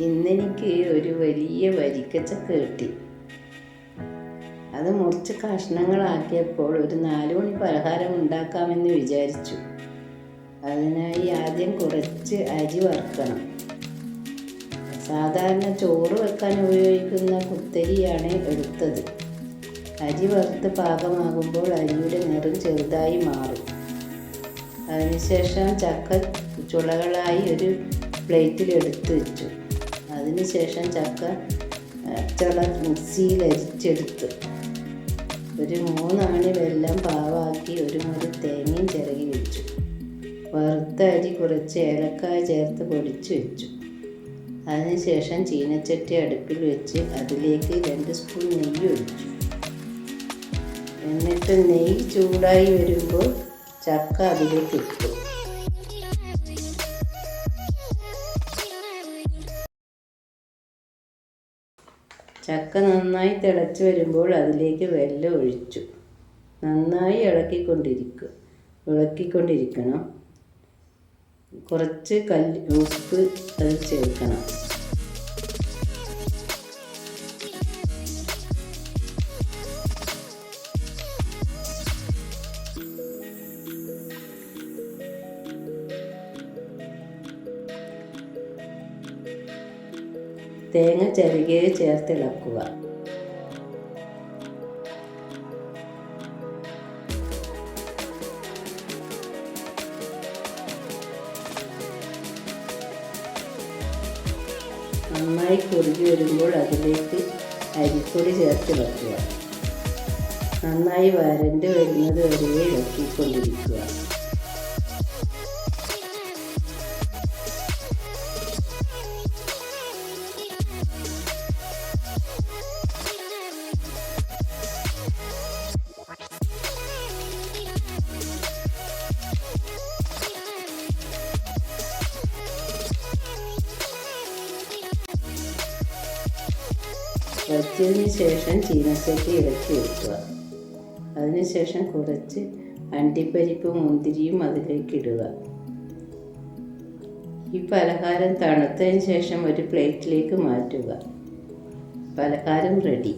ഇന്നെനിക്ക് ഒരു വലിയ വരിക്കച്ചക്ക കിട്ടി. അത് മുറിച്ച് കഷ്ണങ്ങളാക്കിയപ്പോൾ ഒരു നാല് മണി പലഹാരം ഉണ്ടാക്കാമെന്ന് വിചാരിച്ചു. അതിനായി ആദ്യം കുറച്ച് അരി വറുക്കണം. സാധാരണ ചോറ് വെക്കാൻ ഉപയോഗിക്കുന്ന കുത്തരിയാണ് എടുത്തത്. അരി വറുത്ത് പാകമാകുമ്പോൾ അരിയുടെ നിറം ചെറുതായി മാറും. അതിനുശേഷം ചക്ക ചുളകളായി ഒരു പ്ലേറ്റിൽ എടുത്തു വെച്ചു. അതിനുശേഷം ചക്ക ചള മിക്സിയിൽ അരിച്ചെടുത്ത്. ഒരു മൂന്നാണി വെല്ലം പാവാക്കി ഒരു മുറി തേങ്ങയും ചിരകി വെച്ചു. വറുത്ത അരി കുറച്ച് ഏലക്കായ ചേർത്ത് പൊടിച്ചു വെച്ചു. അതിനുശേഷം ചീനച്ചട്ടി അടുപ്പിൽ വെച്ച് അതിലേക്ക് രണ്ട് സ്പൂൺ നെയ്യ് ഒഴിച്ചു. എന്നിട്ട് നെയ്യ് ചൂടായി വരുമ്പോൾ ചക്ക അതിലേക്ക് ഇട്ടു. ചക്ക നന്നായി തിളച്ച് വരുമ്പോൾ അതിലേക്ക് വെല്ലം ഒഴിച്ചു. നന്നായി ഇളക്കിക്കൊണ്ടിരിക്കും ഇളക്കിക്കൊണ്ടിരിക്കണം. കുറച്ച് കല്ല് ഉപ്പ് അത് ചേർക്കണം. തേങ്ങ ചിരകിയത് ചേർത്ത് ഇളക്കുക നന്നായി കുറുകി വരുമ്പോൾ അതിലേക്ക് അരിപ്പൊടി ചേർത്ത് വെക്കുക നന്നായി വരണ്ട് വരുന്നത് വരെ ഇളക്കിക്കൊണ്ടിരിക്കുക. വച്ചതിന് ശേഷം ചീനച്ചട്ടി ഇറക്കി വെക്കുക അതിനുശേഷം കുറച്ച് അണ്ടിപ്പരിപ്പ് മുന്തിരിയും അതിലേക്ക് ഇടുക ഈ പലഹാരം തണുത്തതിന് ശേഷം ഒരു പ്ലേറ്റിലേക്ക് മാറ്റുക. പലഹാരം റെഡി.